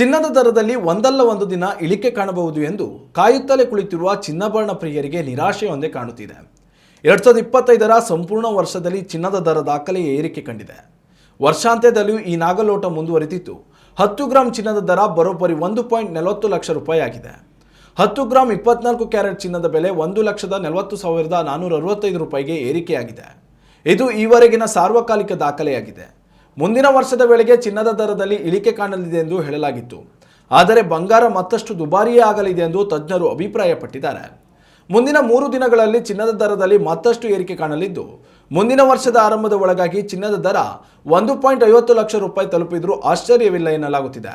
ಚಿನ್ನದ ದರದಲ್ಲಿ ಒಂದಲ್ಲ ಒಂದು ದಿನ ಇಳಿಕೆ ಕಾಣಬಹುದು ಎಂದು ಕಾಯುತ್ತಲೇ ಕುಳಿತಿರುವ ಚಿನ್ನಭರಣ ಪ್ರಿಯರಿಗೆ ನಿರಾಶೆಯೊಂದೇ ಕಾಣುತ್ತಿದೆ. ಎರಡ್ ಸಾವಿರದ ಇಪ್ಪತ್ತೈದರ ಸಂಪೂರ್ಣ ವರ್ಷದಲ್ಲಿ ಚಿನ್ನದ ದರ ದಾಖಲೆಯ ಏರಿಕೆ ಕಂಡಿದೆ. ವರ್ಷಾಂತ್ಯದಲ್ಲಿಯೂ ಈ ನಾಗಲೋಟ ಮುಂದುವರೆದಿತ್ತು ಹತ್ತು ಗ್ರಾಂ ಚಿನ್ನದ ದರ ಬರೋಬ್ಬರಿ ಒಂದು ಪಾಯಿಂಟ್ ನಲವತ್ತು ಲಕ್ಷ ರೂಪಾಯಿ ಆಗಿದೆ. ಹತ್ತು ಗ್ರಾಂ ಇಪ್ಪತ್ನಾಲ್ಕು ಕ್ಯಾರೆಟ್ ಚಿನ್ನದ ಬೆಲೆ ಒಂದು ಲಕ್ಷದ ನಲವತ್ತು ಸಾವಿರದ ನಾನ್ನೂರ ಅರವತ್ತೈದು ರೂಪಾಯಿಗೆ ಏರಿಕೆಯಾಗಿದೆ. ಇದು ಈವರೆಗಿನ ಸಾರ್ವಕಾಲಿಕ ದಾಖಲೆಯಾಗಿದೆ. ಮುಂದಿನ ವರ್ಷದ ವೇಳೆಗೆ ಚಿನ್ನದ ದರದಲ್ಲಿ ಇಳಿಕೆ ಕಾಣಲಿದೆ ಎಂದು ಹೇಳಲಾಗಿತ್ತು. ಆದರೆ ಬಂಗಾರ ಮತ್ತಷ್ಟು ದುಬಾರಿಯೇ ಆಗಲಿದೆ ಎಂದು ತಜ್ಞರು ಅಭಿಪ್ರಾಯಪಟ್ಟಿದ್ದಾರೆ. ಮುಂದಿನ ಮೂರು ದಿನಗಳಲ್ಲಿ ಚಿನ್ನದ ದರದಲ್ಲಿ ಮತ್ತಷ್ಟು ಏರಿಕೆ ಕಾಣಲಿದ್ದು, ಮುಂದಿನ ವರ್ಷದ ಆರಂಭದ ಒಳಗಾಗಿ ಚಿನ್ನದ ದರ ಒಂದು ಪಾಯಿಂಟ್ ಐವತ್ತು ಲಕ್ಷ ರೂಪಾಯಿ ತಲುಪಿದರೂ ಆಶ್ಚರ್ಯವಿಲ್ಲ ಎನ್ನಲಾಗುತ್ತಿದೆ.